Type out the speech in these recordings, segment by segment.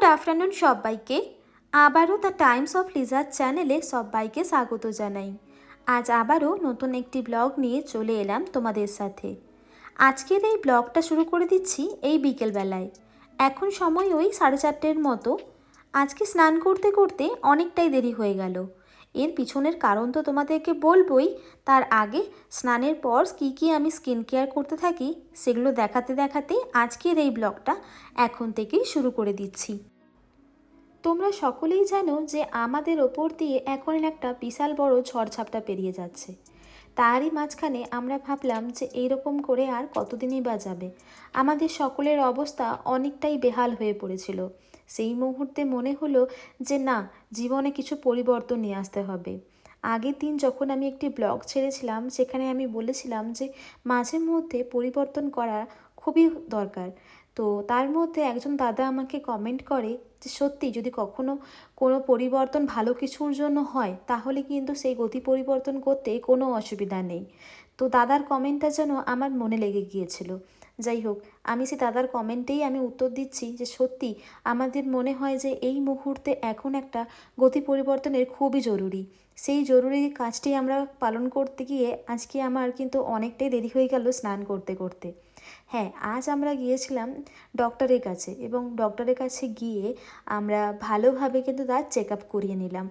Good afternoon সবাইকে। আবারও the Times of লিজার চ্যানেলে সবাইকে স্বাগত জানাই। আজ আবারও নতুন একটি ব্লগ নিয়ে চলে এলাম তোমাদের সাথে। আজকের এই ব্লগটা শুরু করে দিচ্ছি এই বিকেলবেলায়। এখন সময় ওই সাড়ে চারটের মতো। আজকে স্নান করতে করতে অনেকটাই দেরি হয়ে গেল। এর পিছনের কারণ তো তোমাদেরকে বলবই, তার আগে স্নানের পর কী কী আমি স্কিন কেয়ার করতে থাকি, সেগুলো দেখাতে দেখাতে আজকের এই ব্লগটা এখন থেকেই শুরু করে দিচ্ছি। তোমরা সকলেই জানো যে আমাদের ওপর দিয়ে এখন একটা বিশাল বড় ঝড়ঝাপটা পেরিয়ে যাচ্ছে। তারই মাঝখানে আমরা ভাবলাম যে এইরকম করে আর কতদিনই বা যাবে। আমাদের সকলের অবস্থা অনেকটাই বেহাল হয়ে পড়েছিল। সেই মুহূর্তে মনে হলো যে না, জীবনে কিছু পরিবর্তন নিয়ে আসতে হবে। আগের দিন যখন আমি একটি ব্লগ ছেড়েছিলাম, সেখানে আমি বলেছিলাম যে মাঝে মধ্যে পরিবর্তন করা খুবই দরকার। তো তার মধ্যে একজন দাদা আমাকে কমেন্ট করে যে, সত্যি, যদি কখনো কোনো পরিবর্তন ভালো কিছুর জন্য হয়, তাহলে কিন্তু সেই গতি পরিবর্তন করতে কোনো অসুবিধা নেই। তো দাদার কমেন্টটা যেন আমার মনে লেগে গিয়েছিল। যাই হোক, আমি সেই দাদার কমেন্টেই আমি উত্তর দিচ্ছি যে, সত্যি, আমাদের মনে হয় যে, এই মুহূর্তে এখন একটা গতি পরিবর্তনের খুবই জরুরি। সেই জরুরি কাজটি আমরা পালন করতে গিয়ে আজকে আমার কিন্তু অনেকটাই দেরি হয়ে গেল স্নান করতে করতে। হ্যাঁ আজ আমরা গিয়েছিলাম ডক্টরের কাছে এবং ডক্টরের কাছে গিয়ে আমরা ভালোভাবে কিন্তু তার চেক আপ করিয়ে নিলাম।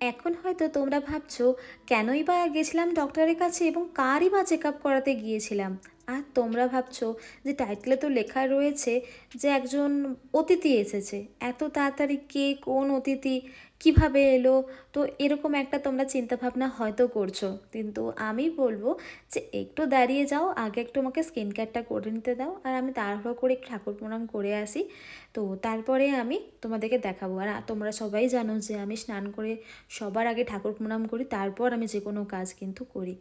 এখন হয়তো তোমরা ভাবছ, কেনই বা গেছিলাম ডক্টরের কাছে এবং কারই বা চেক আপ করাতে গিয়েছিলাম? আর তোমরা ভাবছ যে টাইটেলে তো লেখা রয়েছে যে একজন অতিথি এসেছে। এত তাড়াতাড়ি কে কোন অতিথি কীভাবে এলো? তো এরকম একটা তোমরা চিন্তাভাবনা হয়তো করছ। কিন্তু আমি বলব যে একটু দাঁড়িয়ে যাও, আগে একটু আমাকে স্কিন কেয়ারটা করে নিতে দাও, আর আমি তাড়াহুড়ো করে একটু ঠাকুর প্রণাম করে আসি। তো তারপরে আমি তোমাদেরকে দেখাবো। আর তোমরা সবাই জানো যে আমি স্নান করে সবার আগে ঠাকুর প্রণাম করি, তারপর আমি যে কোনো কাজ কিন্তু করি।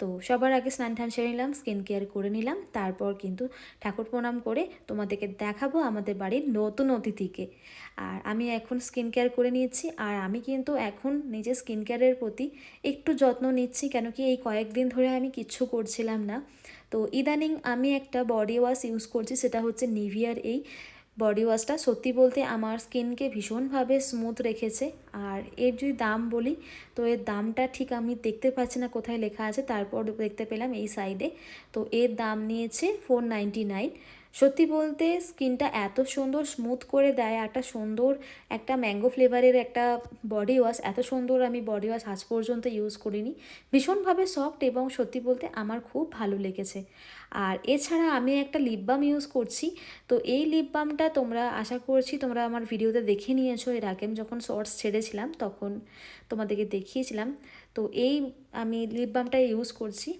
তো সবার আগে স্নান টান সেরে নিলাম স্কিন কেয়ার করে নিলাম, তারপর কিন্তু ঠাকুর প্রণাম করে তোমাদেরকে দেখাবো আমাদের বাড়ির নতুন অতিথিকে। আর আমি এখন স্কিন কেয়ার করে নিয়েছি আর আমি কিন্তু এখন নিজের স্কিন কেয়ারের প্রতি একটু যত্ন নিচ্ছি কেন কি এই কয়েকদিন ধরে আমি কিচ্ছু করছিলাম না। তো ইদানিং আমি একটা বডি ওয়াশ ইউজ করছি সেটা হচ্ছে নিভিয়ার এই বডি ওয়াশটা সত্যি বলতে আমার স্কিনকে ভীষণভাবে স্মুথ রেখেছে আর এর যদি দাম বলি, তো এর দামটা ঠিক আমি দেখতে পাচ্ছি না কোথায় লেখা আছে, তারপর দেখতে পেলাম এই সাইডে তো এর দাম নিয়েছে ফোর নাইনটি নাইন সত্যি বলতে স্কিনটা এত সুন্দর স্মুথ করে দেয় একটা সুন্দর একটা ম্যাঙ্গো ফ্লেভারের একটা বডি ওয়াশ এত সুন্দর আমি বডি ওয়াশ আজ পর্যন্ত ইউজ করিনি। ভীষণভাবে সফট এবং সত্যি বলতে আমার খুব ভালো লেগেছে। আর এছাড়া আমি একটা লিপ বাম ইউজ করছি। তো এই লিপ বামটা তোমরা আশা করছি তোমরা আমার ভিডিওতে দেখে নিয়েছো। এর আগে আমি যখন শর্টস ছেড়েছিলাম তখন তোমাদেরকে দেখিয়েছিলাম। তো এই আমি লিপ বামটা ইউজ করছি।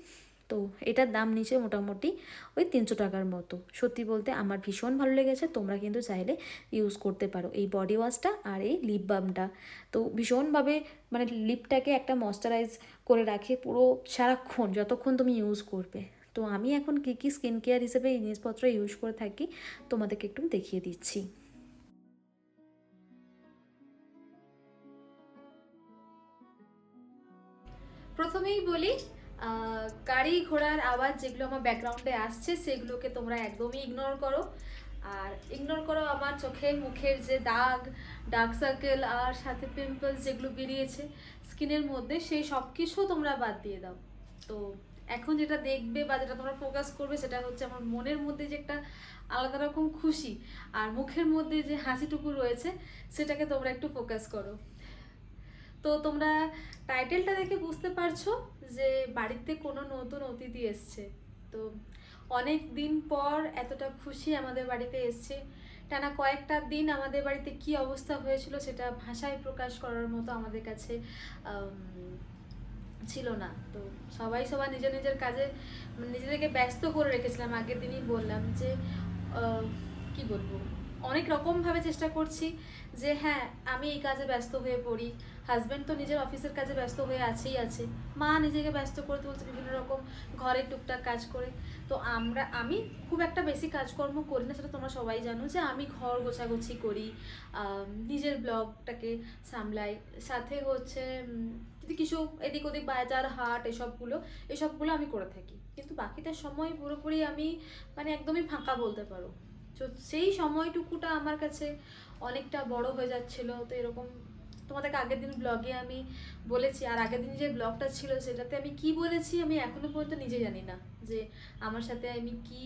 তো এটার দাম নিচে মোটামুটি ওই তিনশো টাকার মতো। সত্যি বলতে আমার ভীষণ ভালো লেগেছে, তোমরা কিন্তু চাইলে ইউজ করতে পারো এই বডি ওয়াশটা আর এই লিপ বামটা তো ভীষণভাবে মানে লিপটাকে একটা ময়শ্চারাইজ করে রাখে পুরো সারাক্ষণ, যতক্ষণ তুমি ইউজ করবে। তো আমি এখন কী কী স্কিন কেয়ার হিসেবে এই জিনিসপত্র ইউজ করে থাকি তোমাদেরকে একটু দেখিয়ে দিচ্ছি। প্রথমেই বলি গাড়ি ঘোড়ার আওয়াজ যেগুলো আমার ব্যাকগ্রাউন্ডে আসছে, সেগুলোকে তোমরা একদমই ইগনোর করো। আর ইগনোর করো আমার চোখে, মুখের যে দাগ ডার্ক সার্কেল আর সাথে পিম্পলস যেগুলো বেরিয়েছে স্কিনের মধ্যে, সেই সব কিছু তোমরা বাদ দিয়ে দাও। তো এখন যেটা দেখবে বা যেটা তোমরা ফোকাস করবে, সেটা হচ্ছে আমার মনের মধ্যে যে একটা আলাদা রকম খুশি আর মুখের মধ্যে যে হাসিটুকু রয়েছে, সেটাকে তোমরা একটু ফোকাস করো। তো তোমরা টাইটেলটা দেখে বুঝতে পারছ যে বাড়িতে কোনো নতুন অতিথি এসছে। তো অনেক দিন পর এতটা খুশি আমাদের বাড়িতে এসছে। টানা কয়েকটা দিন আমাদের বাড়িতে কি অবস্থা হয়েছিল সেটা ভাষায় প্রকাশ করার মতো আমাদের কাছে ছিল না। তো সবাই সবাই নিজের নিজের কাজে নিজেদেরকে ব্যস্ত করে রেখেছিলাম। আগের দিনই বললাম যে কি বলব? অনেক রকমভাবে চেষ্টা করছি। যে হ্যাঁ আমি এই কাজে ব্যস্ত হয়ে পড়ি। হাজব্যান্ড তো নিজের অফিসের কাজে ব্যস্ত হয়ে আছেই আছে। মা নিজেকে ব্যস্ত করে তুলছে বিভিন্ন রকম ঘরের টুকটাক কাজ করে। তো আমরা, আমি খুব একটা বেশি কাজকর্ম করি না, সেটা তোমরা সবাই জানো যে আমি ঘর গোছাগুছি করি। নিজের ব্লগটাকে সামলাই। সাথে হচ্ছে যদি কিছু এদিক ওদিক বাজার, হাট, এসবগুলো এসবগুলো আমি করে থাকি। কিন্তু বাকিটা সময় পুরোপুরি আমি মানে একদমই ফাঁকা বলতে পারো। তো সেই সময়টুকুটা আমার কাছে অনেকটা বড় হয়ে যাচ্ছিল। তো এরকম তোমাদেরকে আগের দিন ব্লগে আমি বলেছি, আর আগের দিন যে ব্লগটা ছিল সেটাতে আমি কি বলেছি আমি এখনও পর্যন্ত নিজে জানি না। যে আমার সাথে আমি কি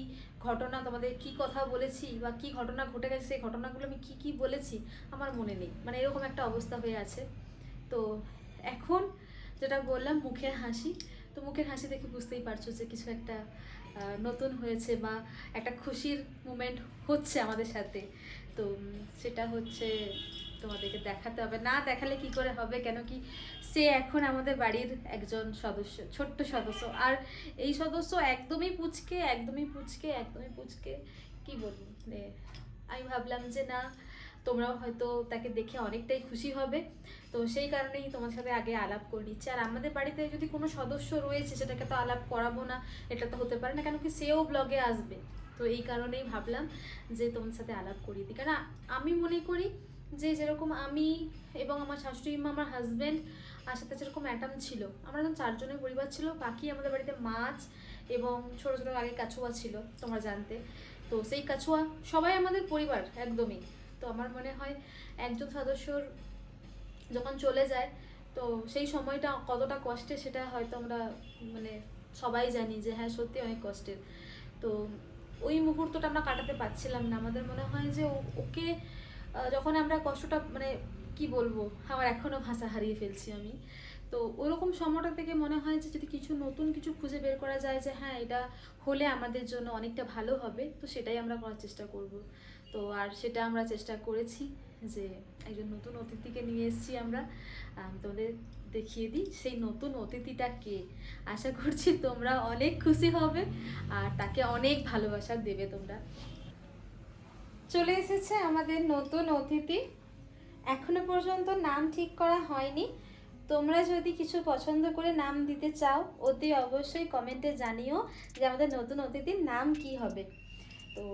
ঘটনা, তোমাদের কি কথা বলেছি বা কি ঘটনা ঘটে গেছে, সেই ঘটনাগুলো আমি কি কি বলেছি আমার মনে নেই। মানে এরকম একটা অবস্থা হয়ে আছে। তো এখন যেটা বললাম, মুখের হাসি। তো মুখের হাসি দেখে বুঝতেই পারছ যে কিছু একটা নতুন হয়েছে বা একটা খুশির মুমেন্ট হচ্ছে আমাদের সাথে। তো সেটা হচ্ছে তোমাদেরকে দেখাতে হবে। না দেখালে কি করে হবে? কেন কি সে এখন আমাদের বাড়ির একজন সদস্য, ছোট্ট সদস্য। আর এই সদস্য একদমই পুচকে একদমই পুচকে একদমই পুচকে, কি বলব? মানে আমি ভাবলাম যে না তোমরাও হয়তো তাকে দেখে অনেকটাই খুশি হবে। তো সেই কারণেই তোমার সাথে আগে আলাপ করে নিচ্ছি। আর আমাদের বাড়িতে যদি কোনো সদস্য রয়েছে, সেটাকে তো আলাপ করাবো না, এটা তো হতে পারে না কেন কি সেও ব্লগে আসবে। তো এই কারণেই ভাবলাম যে তোমার সাথে আলাপ করিয়ে দিই। কারণ আমি মনে করি যে যেরকম আমি এবং আমার শাশুড়ি মা, আমার হাজব্যান্ড আর সাথে যেরকম অ্যাটাম ছিল, আমরা যখন চারজনের পরিবার ছিল, বাকি আমাদের বাড়িতে মাছ এবং ছোটো ছোটো আগে কাছুয়া ছিল, তোমরা জানতে। তো সেই কাছুয়া সবাই আমাদের পরিবার, একদমই। তো আমার মনে হয় একজন সদস্যর যখন চলে যায়, তো সেই সময়টা কতটা কষ্টের সেটা হয়তো আমরা মানে সবাই জানি যে হ্যাঁ সত্যি অনেক কষ্টের। তো ওই মুহূর্তটা আমরা কাটাতে পারছিলাম না। আমাদের মনে হয় যে ওকে যখন আমরা কষ্টটা মানে কি বলব, আমার এখনও ভাষা হারিয়ে ফেলছি আমি। তো ওরকম সময়টা থেকে মনে হয় যে যদি কিছু নতুন কিছু খুঁজে বের করা যায় যে হ্যাঁ এটা হলে আমাদের জন্য অনেকটা ভালো হবে, তো সেটাই আমরা করার চেষ্টা করব। তো আর সেটা আমরা চেষ্টা করেছি যে একজন নতুন অতিথিকে নিয়ে এসেছি আমরা। আম, তোমাদের দেখিয়ে দিই সেই নতুন অতিথিটা কে? আশা করছি তোমরা অনেক খুশি হবে আর তাকে অনেক ভালোবাসা দেবে তোমরা। চলে এসেছে আমাদের নতুন অতিথি। এখনও পর্যন্ত নাম ঠিক করা হয়নি। তোমরা যদি কিছু পছন্দ করে নাম দিতে চাও অতি অবশ্যই কমেন্টে জানিও যে আমাদের নতুন অতিথির নাম কি হবে। তো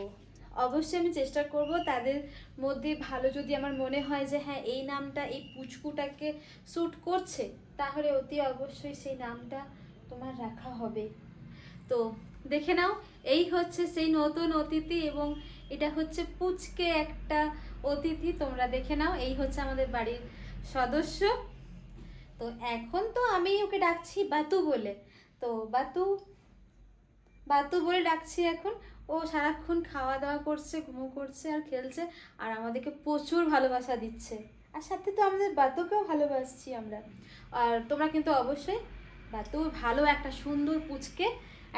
অবশ্যই আমি চেষ্টা করব তাদের মধ্যে ভালো যদি আমার মনে হয় যে হ্যাঁ এই নামটা, এই পুচকুটাকে স্যুট করছে, তাহলে অতি অবশ্যই সেই নামটা তোমার রাখা হবে। তো দেখে নাও, এই হচ্ছে সেই নতুন অতিথি এবং এটা হচ্ছে পুচকে একটা অতিথি, তোমরা দেখে নাও, এই হচ্ছে আমাদের বাড়ির সদস্য। তো এখন তো আমি ওকে ডাকছি বাতু বলে। তো বাতু বাতু বলে ডাকছি এখন। ও সারাক্ষণ খাওয়া দাওয়া করছে, ঘুমো করছে আর খেলছে আর আমাদেরকে প্রচুর ভালোবাসা দিচ্ছে। আর সাথে তো আমাদের বাতুকেও ভালোবাসছি আমরা। আর তোমরা কিন্তু অবশ্যই বাতু ভালো একটা সুন্দর পুচকে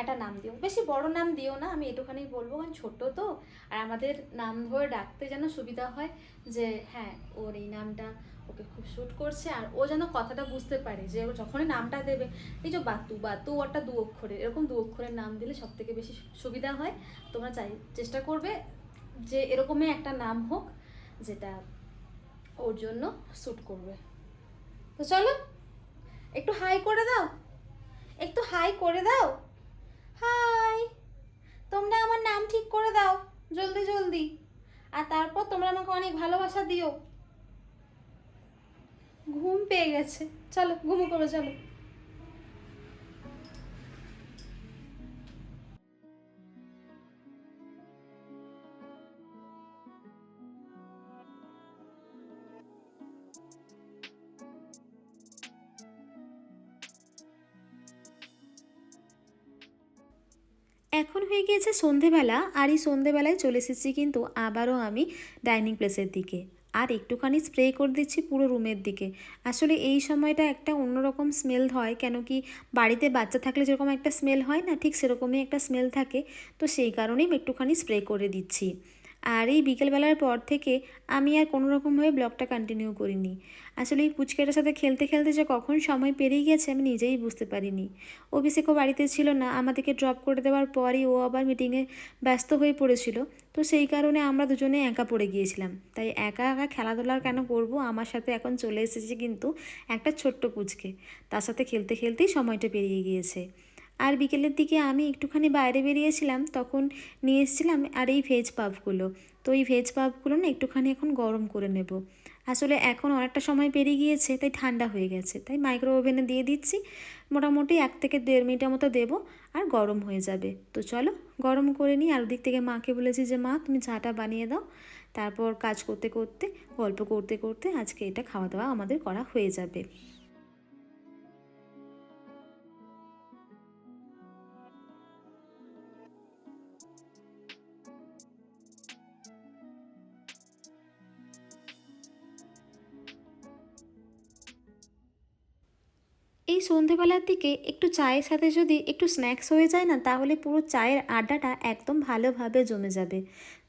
একটা নাম দিও। বেশি বড় নাম দিও না, আমি এটুখানি বলব, কারণ ছোট তো। আর আমাদের নাম ধরে ডাকতে যেন সুবিধা হয় যে হ্যাঁ ওর এই নামটা ওকে খুব শ্যুট করছে আর ও যেন কথাটা বুঝতে পারে যে যখনই নামটা দেবে, এই যে বাতু বাতু ওটা দু অক্ষরের, এরকম দু অক্ষরের নাম দিলে সব থেকে বেশি সুবিধা হয়। তোমরা চাই, চেষ্টা করবে যে এরকমই একটা নাম হোক যেটা ওর জন্য শ্যুট করবে। তো চলো, একটু হাই করে দাও, একটু হাই করে দাও। হাই তোমরা আমার নাম ঠিক করে দাও, জলদি জলদি। আর তারপর তোমরা আমাকে অনেক ভালোবাসা দিও। ঘুম পেয়ে গেছে। চলো, ঘুমো করো চলো। এখন হয়ে গিয়েছে সন্ধেবেলা, আর এই সন্ধেবেলায় চলে এসেছি কিন্তু আবারও আমি ডাইনিং প্লেসের দিকে। আর একটুখানি স্প্রে করে দিচ্ছি পুরো রুমের দিকে। আসলে এই সময়টা একটা অন্যরকম স্মেল হয়, কেন কি বাড়িতে বাচ্চা থাকলে যেরকম একটা স্মেল হয় না, ঠিক সেরকমই একটা স্মেল থাকে। তো সেই কারণেই একটুখানি স্প্রে করে দিচ্ছি। আর এই বিকেলবেলার পর থেকে আমি আর কোনো রকমভাবে ব্লগটা কন্টিনিউ করিনি। আসলে এই পুচকেটার সাথে খেলতে খেলতে যে কখন সময় পেরিয়ে গেছে আমি নিজেই বুঝতে পারিনি। অভিষেকও বাড়িতে ছিল না, আমাদেরকে ড্রপ করে দেওয়ার পরই ও আবার মিটিংয়ে ব্যস্ত হয়ে পড়েছিল। তো সেই কারণে আমরা দুজনে একা পড়ে গিয়েছিলাম। তাই একা একা খেলাধুলা কেন করব আমার সাথে এখন চলে এসেছে কিন্তু একটা ছোট্ট পুচকে। তার সাথে খেলতে খেলতেই সময়টা পেরিয়ে গিয়েছে। আর বিকেলের দিকে আমি একটুখানি বাইরে বেরিয়েছিলাম, তখন নিয়ে এসেছিলাম আর এই ভেজ পাপগুলো তো এই ভেজ পাপগুলো না একটুখানি এখন গরম করে নেব। আসলে এখন অনেকটা সময় পেরিয়ে গিয়েছে, তাই ঠান্ডা হয়ে গেছে। তাই মাইক্রো ওভেনে দিয়ে দিচ্ছি, মোটামুটি এক থেকে দেড় মিনিটের মতো দেবো আর গরম হয়ে যাবে। তো চলো, গরম করে নিই আর ওদিক থেকে মাকে বলেছি যে, মা, তুমি চাটা বানিয়ে দাও। তারপর কাজ করতে করতে, গল্প করতে করতে আজকে এটা খাওয়া দাওয়া আমাদের করা হয়ে যাবে। এই সন্ধেবেলার দিকে একটু চায়ের সাথে যদি একটু স্ন্যাক্স হয়ে যায় না, তাহলে পুরো চায়ের আড্ডাটা একদম ভালোভাবে জমে যাবে।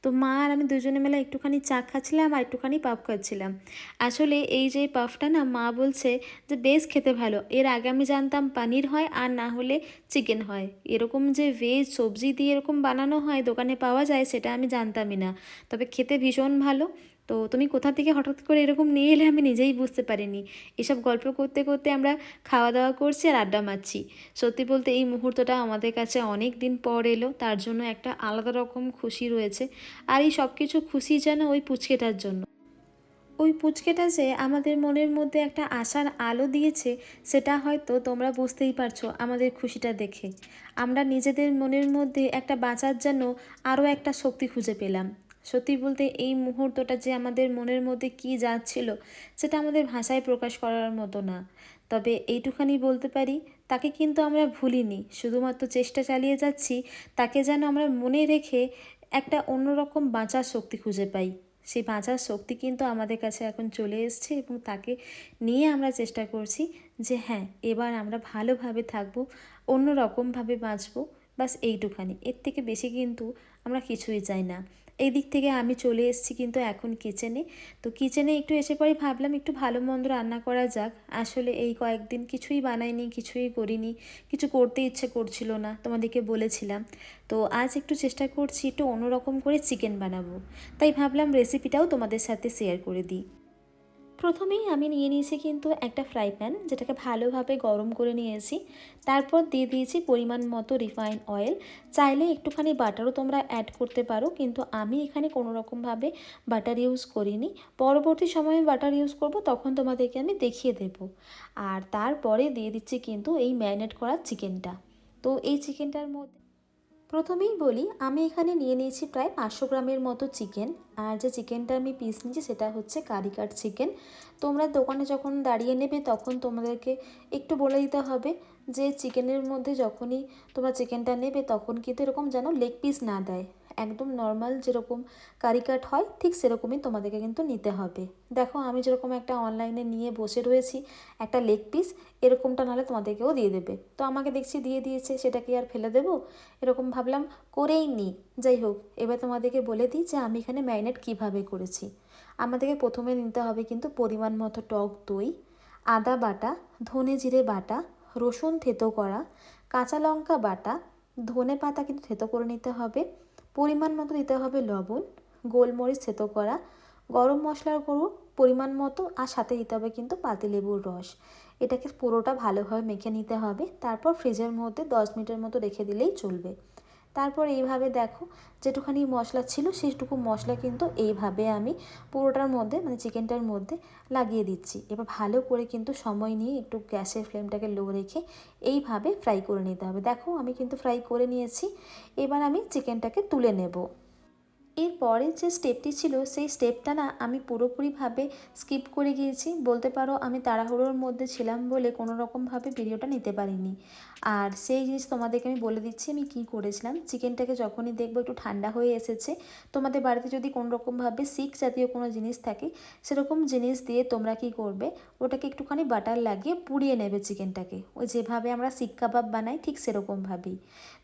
তো মা আর আমি দুজনে মেলা একটুখানি চা খাচ্ছিলাম আর একটুখানি পাফ খাচ্ছিলাম। আসলে এই যে পাফটা না, মা বলছে যে বেশ খেতে ভালো। এর আগে আমি জানতাম পানির হয় আর না হলে চিকেন হয়। এরকম যে ভেজ সবজি দিয়ে এরকম বানানো হয়, দোকানে পাওয়া যায়, সেটা আমি জানতামই না। তবে খেতে ভীষণ ভালো। তো তুমি কোথা থেকে হঠাৎ করে এরকম নিয়ে এলে আমি নিজেই বুঝতে পারিনি। এসব গল্প করতে করতে আমরা খাওয়া দাওয়া করছি আর আড্ডা মারছি। সত্যি বলতে এই মুহূর্তটা আমাদের কাছে অনেক দিন পর এলো, তার জন্য একটা আলাদা রকম খুশি রয়েছে। আর এই সব কিছু খুশি যেন ওই পুচকেটার জন্য। ওই পুচকেটা যে আমাদের মনের মধ্যে একটা আশার আলো দিয়েছে, সেটা হয়তো তোমরা বুঝতেই পারছ আমাদের খুশিটা দেখে। আমরা নিজেদের মনের মধ্যে একটা বাঁচার জন্য আরও একটা শক্তি খুঁজে পেলাম। সত্যি বলতে এই মুহূর্তটা যে আমাদের মনের মধ্যে কী যাচ্ছিল, সেটা আমাদের ভাষায় প্রকাশ করার মতো না। তবে এইটুখানি বলতে পারি, তাকে কিন্তু আমরা ভুলিনি। শুধুমাত্র চেষ্টা চালিয়ে যাচ্ছি, তাকে যেন আমরা মনে রেখে একটা অন্যরকম বাঁচার শক্তি খুঁজে পাই। সেই বাঁচার শক্তি কিন্তু আমাদের কাছে এখন চলে এসছে এবং তাকে নিয়ে আমরা চেষ্টা করছি যে হ্যাঁ এবার আমরা ভালোভাবে থাকব অন্য রকমভাবে বাঁচবো। বাস এইটুখানি। এর থেকে বেশি কিন্তু আমরা কিছুই চাই না। এই দিক থেকে আমি চলে এসেছি কিন্তু এখন কিচেনে তো কিচেনে একটু এসে পরে ভাবলাম একটু ভালো মন্দ রান্না করা যাক। আসলে এই কয়েকদিন কিছুই বানাইনি, কিছুই করিনি, কিছু করতে ইচ্ছে করছিল না, তোমাদেরকে বলেছিলাম। তো আজ একটু চেষ্টা করছি একটু অন্যরকম করে চিকেন বানাবো। তাই ভাবলাম রেসিপিটাও তোমাদের সাথে শেয়ার করে দিই। প্রথমেই আমি নিয়ে নিয়েছি কিন্তু একটা ফ্রাই প্যান, যেটাকে ভালোভাবে গরম করে নিয়েছি। তারপর দিয়ে দিয়েছি পরিমাণ মতো রিফাইন অয়েল। চাইলে একটুখানি বাটারও তোমরা অ্যাড করতে পারো, কিন্তু আমি এখানে কোনো রকমভাবে বাটার ইউজ করিনি। পরবর্তী সময়ে বাটার ইউজ করব, তখন তোমাদেরকে আমি দেখিয়ে দেব। আর তারপরে দিয়ে দিচ্ছি কিন্তু এই ম্যারিনেট করা চিকেনটা। তো এই চিকেনটার মধ্যে প্রথমেই বলি, আমি এখানে নিয়ে নিয়েছি প্রায় পাঁচশো গ্রামের মতো চিকেন। আর যে চিকেনটা আমি পিস নিয়েছি সেটা হচ্ছে কারিকাট চিকেন তোমরা দোকানে যখন দাঁড়িয়ে নেবে তখন তোমাদেরকে একটু বলে দিতে হবে যে চিকেনের মধ্যে যখনই তোমরা চিকেনটা নেবে তখন কিন্তু এরকম যেন লেগ পিস না দেয়। একদম নর্মাল যেরকম কারিকাট হয়, ঠিক সেরকমই তোমাদেরকে কিন্তু নিতে হবে। দেখো, আমি যেরকম একটা অনলাইনে নিয়ে বসে রয়েছি, একটা লেগ পিস এরকমটা নাহলে তোমাদেরকেও দিয়ে দেবে। তো আমাকে দেখছি দিয়ে দিয়েছে, সেটা কি আর ফেলে দেবো? এরকম ভাবলাম করেই নিই। যাই হোক, এবার তোমাদেরকে বলে দিই যে আমি এখানে ম্যারিনেট কীভাবে করেছি। আমাদেরকে প্রথমে নিতে হবে কিন্তু পরিমাণ মতো টক দই, আদা বাটা, ধনে জিরে বাটা, রসুন থেতো করা, কাঁচা লঙ্কা বাটা, ধনে পাতা কিন্তু থেতো করে নিতে হবে। পরিমাণ মতো দিতে হবে লবণ, গোলমরিচ থেতো করা, গরম মশলার গুঁড়ো পরিমাণ মতো আর সাথে দিতে হবে কিন্তু পাতি লেবুর রস। এটাকে পুরোটা ভালোভাবে মেখে নিতে হবে। তারপর ফ্রিজের মধ্যে দশ মিনিটের মতো রেখে দিলেই চলবে। তারপর এইভাবে দেখো যেটুখানি মশলা ছিল সেইটুকু মশলা কিন্তু এইভাবে আমি পুরোটার মধ্যে মানে চিকেনটার মধ্যে লাগিয়ে দিচ্ছি। এবার ভালো করে কিন্তু সময় নিয়ে একটু গ্যাসের ফ্লেমটাকে লো রেখে এইভাবে ফ্রাই করে নিতে হবে। দেখো আমি কিন্তু ফ্রাই করে নিয়েছি। এবার আমি চিকেনটাকে তুলে নেব। এরপরে যে স্টেপটি ছিল, সেই স্টেপটা না আমি পুরোপুরিভাবে স্কিপ করে গিয়েছি। বলতে পারো আমি তাড়াহুড়োর মধ্যে ছিলাম বলে কোনো রকমভাবে ভিডিওটা নিতে পারিনি। আর সেই জিনিস তোমাদেরকে আমি বলে দিচ্ছি, আমি কি করেছিলাম? চিকেনটাকে যখনই দেখব একটু ঠান্ডা হয়ে এসেছে। তোমাদের বাড়িতে যদি কোনো রকমভাবে সিক জাতীয় কোনো জিনিস থাকে, সেরকম জিনিস দিয়ে তোমরা কি করবে? ওটাকে একটুখানি বাটার লাগিয়ে পুড়িয়ে নেবে চিকেনটাকে ওই যেভাবে আমরা শিক কাবাব বানাই, ঠিক সেরকমভাবেই।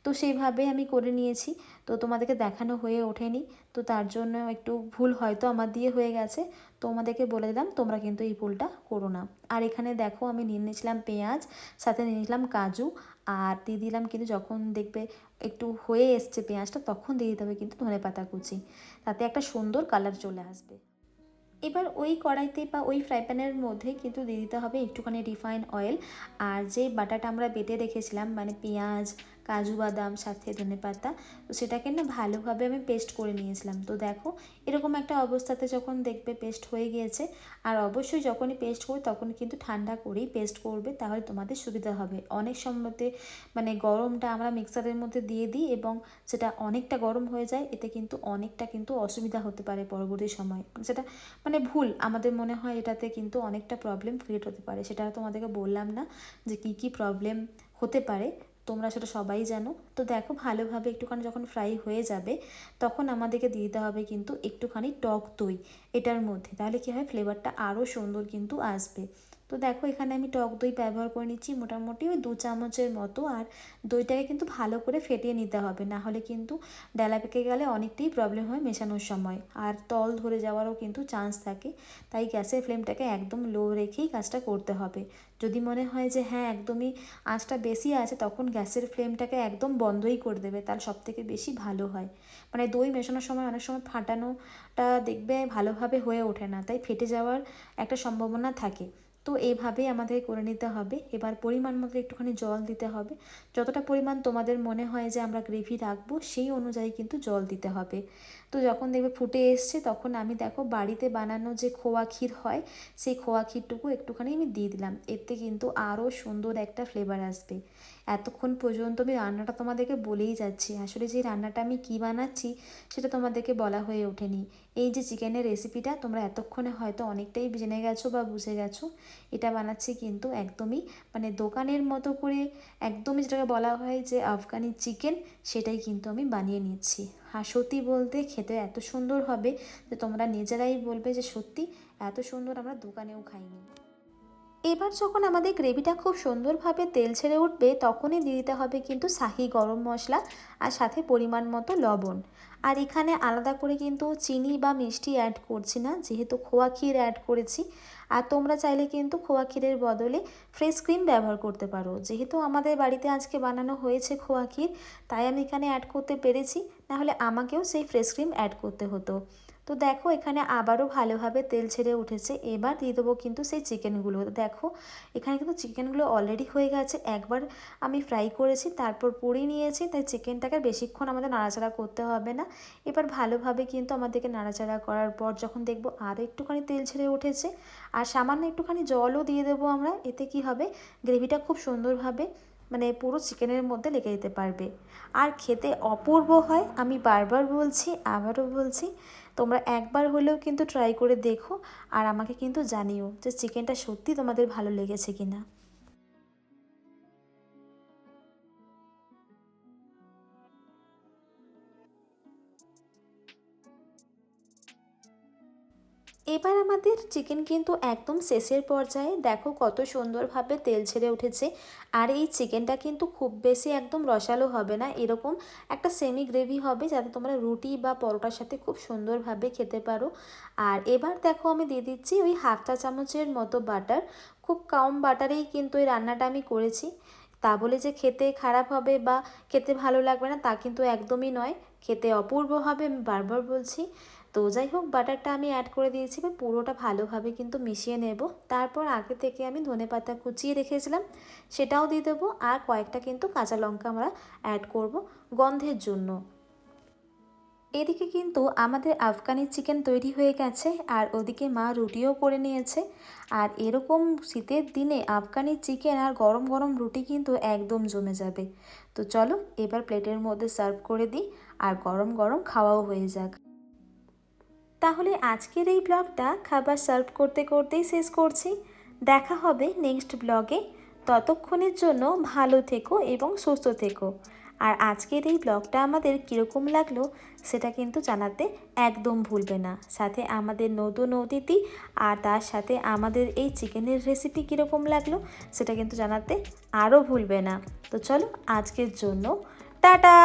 তো সেইভাবে আমি করে নিয়েছি। তো তোমাদেরকে দেখানো হয়ে ওঠেনি। তো তার জন্য একটু ভুল হয়তো আমার দিয়ে হয়ে গেছে। তো আমাদেরকে বলে দিলাম, তোমরা কিন্তু এই ভুলটা করো না। আর এখানে দেখো, আমি নিয়ে নিয়েছিলাম পেঁয়াজ, সাথে নিয়ে নিয়েছিলাম কাজু। আর দিয়ে দিলাম কিন্তু যখন দেখবে একটু হয়ে এসছে পেঁয়াজটা, তখন দিয়ে দিতে হবে কিন্তু ধনে পাতা কুচি। তাতে একটা সুন্দর কালার চলে আসবে। এবার ওই কড়াইতে বা ওই ফ্রাই প্যানের মধ্যে কিন্তু দিয়ে দিতে হবে একটুখানি রিফাইন অয়েল আর যে বাটাটা আমরা বেটে রেখেছিলাম মানে পেঁয়াজ কাজু বাদাম, সাথে ধনে পাতা। তো সেটাকে না ভালোভাবে আমি পেস্ট করে নিয়েছিলাম। তো দেখো, এরকম একটা অবস্থাতে যখন দেখবে পেস্ট হয়ে গিয়েছে, আর অবশ্যই যখনই পেস্ট করবে তখন কিন্তু ঠান্ডা করেই পেস্ট করবে, তাহলে তোমাদের সুবিধা হবে। অনেক সময়তে মানে গরমটা আমরা মিক্সারের মধ্যে দিয়ে দিই এবং সেটা অনেকটা গরম হয়ে যায়, এতে কিন্তু অনেকটা কিন্তু অসুবিধা হতে পারে পরবর্তী সময়। সেটা মানে ভুল, আমাদের মনে হয় এটাতে কিন্তু অনেকটা প্রবলেম ক্রিয়েট হতে পারে। সেটা তোমাদেরকে বললাম না যে কী কী প্রবলেম হতে পারে। তোমরা সেটা সবাই জানো। তো দেখো ভালোভাবে একটুখানি যখন ফ্রাই হয়ে যাবে, তখন আমাদেরকে দিয়ে দিতে হবে কিন্তু একটুখানি টক দই, এটার মধ্যে। তাহলে কী হয়? ফ্লেভারটা আরও সুন্দর কিন্তু আসবে। তো দেখো এখানে আমি টক দই ব্যবহার করে নিচ্ছি মোটামুটি ওই দু চামচের মতো। আর দইটাকে কিন্তু ভালো করে ফেটিয়ে নিতে হবে, না হলে কিন্তু ডালা পেকে গেলে অনেকটাই প্রবলেম হয় মেশানোর সময়। আর তল ধরে যাওয়ারও কিন্তু চান্স থাকে, তাই গ্যাসের ফ্লেমটাকে একদম লো রেখেই কাজটা করতে হবে। যদি মনে হয় যে হ্যাঁ একদমই আঁচটা বেশি আছে, তখন গ্যাসের ফ্লেমটাকে একদম বন্ধই করে দেবে, তাহলে সব থেকে বেশি ভালো হয়। মানে দই মেশানোর সময় অনেক সময় ফাটানোটা দেখবে ভালোভাবে হয়ে ওঠে না, তাই ফেটে যাওয়ার একটা সম্ভাবনা থাকে। তো এইভাবেই আমাদের করে নিতে হবে। এবার পরিমাণ মতো একটুখানি জল দিতে হবে। যতটা পরিমাণ তোমাদের মনে হয় যে আমরা গ্রেভি রাখব, সেই অনুযায়ী কিন্তু জল দিতে হবে। তো যখন দেখবে ফুটে এসছে, তখন আমি দেখো বাড়িতে বানানো যে খোয়া ক্ষীর হয়, সেই খোয়া ক্ষীরটুকু একটুখানি আমি দিয়ে দিলাম। এতে কিন্তু আরও সুন্দর একটা ফ্লেভার আসবে। এতক্ষণ পর্যন্ত আমি রান্নাটা তোমাদেরকে বলেই যাচ্ছি। আসলে যে রান্নাটা আমি কী বানাচ্ছি, সেটা তোমাদেরকে বলা হয়ে ওঠেনি। এই যে চিকেনের রেসিপিটা তোমরা এতক্ষণে হয়তো অনেকটাই জেনে গেছো বা বুঝে গেছো, এটা বানাচ্ছি কিন্তু একদমই মানে দোকানের মতো করে একদমই যেটাকে বলা হয় যে আফগানি চিকেন, সেটাই কিন্তু আমি বানিয়ে নিচ্ছি। আর সত্যি বলতে খেতে এত সুন্দর হবে যে তোমরা নিজেরাই বলবে যে সত্যি এত সুন্দর আমরা দোকানেও খাইনি। এবার যখন আমাদের গ্রেভিটা খুব সুন্দরভাবে তেল ছেড়ে উঠবে, তখনই দিয়ে দিতে হবে কিন্তু শাহি গরম মশলা আর সাথে পরিমাণ মতো লবণ। আর এখানে আলাদা করে কিন্তু চিনি বা মিষ্টি অ্যাড করছি না, যেহেতু খোয়া ক্ষীর অ্যাড করেছি। আর তোমরা চাইলে কিন্তু খোয়া ক্ষীরের বদলে ফ্রেশ ক্রিম ব্যবহার করতে পারো। যেহেতু আমাদের বাড়িতে আজকে বানানো হয়েছে খোয়া ক্ষীর, তাই আমি এখানে অ্যাড করতে পেরেছি। নাহলে আমাকেও সেই ফ্রেশ ক্রিম অ্যাড করতে হতো। তো দেখো, এখানে আবারও ভালোভাবে তেল ছেড়ে উঠেছে। এবার দিয়ে দেবো কিন্তু সেই চিকেনগুলো। দেখো, এখানে কিন্তু চিকেনগুলো অলরেডি হয়ে গেছে। একবার আমি ফ্রাই করেছি, তারপর পুড়িয়ে নিয়েছি, তাই চিকেনটাকে বেশিক্ষণ আমাদের নাড়াচাড়া করতে হবে না। এবার ভালোভাবে কিন্তু আমাদেরকে নাড়াচাড়া করার পর যখন দেখব আরও একটুখানি তেল ছেড়ে উঠেছে, আর সামান্য একটুখানি জলও দিয়ে দেবো আমরা, এতে কি হবে, গ্রেভিটা খুব সুন্দরভাবে মানে পুরো চিকেনের মধ্যে লেগে যেতে পারবে। আর খেতে অপূর্ব হয়, আমি বারবার বলছি, আবারও বলছি তোমরা একবার হলেও কিন্তু ট্রাই করে দেখো আর আমাকে কিন্তু জানিও যে চিকেনটা সত্যি তোমাদের ভালো লেগেছে কি না এবার আমাদের চিকেন কিন্তু একদম শেষের পর্যায়ে। দেখো কত সুন্দরভাবে তেল ছেড়ে উঠেছে। আর এই চিকেনটা কিন্তু খুব বেশি একদম রসালো হবে না। এরকম একটা সেমি গ্রেভি হবে যাতে তোমরা রুটি বা পরোটার সাথে খুব সুন্দরভাবে খেতে পারো। আর এবার দেখো আমি দিয়ে দিচ্ছি ওই হাফ চা চামচের মতো বাটার খুব কম বাটারেই কিন্তু এই রান্নাটা আমি করেছি। তা বলে যে খেতে খারাপ হবে বা খেতে ভালো লাগবে না তা কিন্তু একদমই নয়। খেতে অপূর্ব হবে আমি বারবার বলছি। তো যাই হোক, বাটারটা আমি অ্যাড করে দিয়েছি বা পুরোটা ভালোভাবে কিন্তু মিশিয়ে নেব। তারপর আগে থেকে আমি ধনে পাতা কুচিয়ে রেখেছিলাম, সেটাও দিয়ে দেবো, আর কয়েকটা কিন্তু কাঁচা লঙ্কা আমরা অ্যাড করব গন্ধের জন্য। এদিকে কিন্তু আমাদের আফগানি চিকেন তৈরি হয়ে গেছে, আর ওদিকে মা রুটিও করে নিয়েছে। আর এরকম শীতের দিনে আফগানি চিকেন আর গরম গরম রুটি কিন্তু একদম জমে যাবে। তো চলো, এবার প্লেটের মধ্যে সার্ভ করে দিই, আর গরম গরম খাওয়াও হয়ে যাক। তাহলে আজকের এই ব্লগটা খাবার সার্ভ করতে করতেই শেষ করছি। দেখা হবে নেক্সট ব্লগে। ততক্ষণের জন্য ভালো থেকো এবং সুস্থ থেকো। আর আজকের এই ব্লগটা আমাদের কীরকম লাগল সেটা কিন্তু জানাতে একদম ভুলবে না। সাথে আমাদের নতুন অতিথি আর তার সাথে আমাদের এই চিকেনের রেসিপি কীরকম লাগল সেটা কিন্তু জানাতে আরও ভুলবে না। তো চলো আজকের জন্য টাটা!